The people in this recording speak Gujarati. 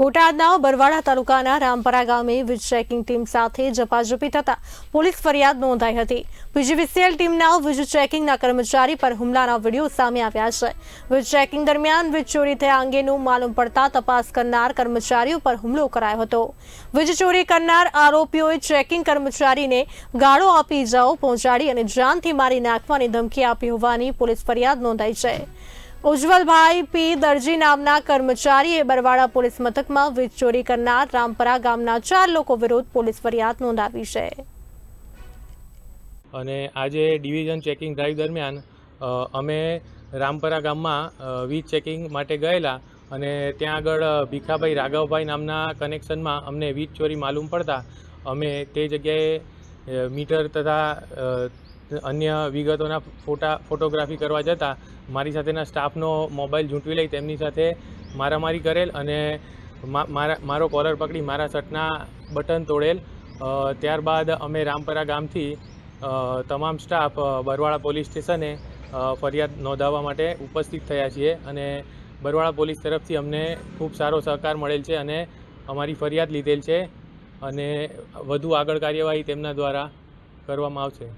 બોટાદના બરવાડા તાલુકાના રામપરા ગામે વીજ ચેકિંગ ટીમ સાથે ઝપાઝપી થતા પોલીસ ફરિયાદ નોંધાઈ હતી. પીજીવીસીએલ ટીમના વીજ ચેકિંગના કર્મચારી પર હુમલાના વીડિયો સામે આવ્યા છે. વીજ ચેકિંગ દરમિયાન વીજ ચોરી થયા અંગેનું માલુમ પડતા તપાસ કરનાર કર્મચારીઓ પર હુમલો કરાયો હતો. વીજ ચોરી કરનાર આરોપીઓએ ચેકિંગ કર્મચારીને ગાળો આપી ઇજાઓ પહોંચાડી અને જાનથી મારી નાખવાની ધમકી આપી હોવાની પોલીસ ફરિયાદ નોંધાઈ છે. ઉજ્જવલભાઈ પી. દરજી નામના કર્મચારીએ બરવાડા પોલીસ મથકમાં વીજ ચોરી કરનાર રામપરા ગામના ચાર લોકો વિરુદ્ધ પોલીસ ફરિયાદ નોંધાવી છે. અને આજે ડિવિઝન ચેકિંગ ડ્રાઈવ દરમિયાન અમે રામપરા ગામમાં વીજ ચેકિંગ માટે ગયેલા અને ત્યાં આગળ ભીખાભાઈ રાઘવભાઈ નામના કનેક્શનમાં અમને વીજ ચોરી માલુમ પડતા અમે તે જગ્યાએ મીટર તથા અન્ય વિગતોના ફોટા, ફોટોગ્રાફી કરવા જતાં મારી સાથેના સ્ટાફનો મોબાઈલ ઝૂંટવી લઈ તેમની સાથે મારામારી કરેલ અને મારા, મારો કોલર પકડી મારા શર્ટના બટન તોડેલ. ત્યારબાદ અમે રામપરા ગામથી તમામ સ્ટાફ બરવાળા પોલીસ સ્ટેશને ફરિયાદ નોંધાવવા માટે ઉપસ્થિત થયા છીએ અને બરવાળા પોલીસ તરફથી અમને ખૂબ સારો સહકાર મળેલ છે અને અમારી ફરિયાદ લીધેલ છે અને વધુ આગળ કાર્યવાહી તેમના દ્વારા કરવામાં આવશે.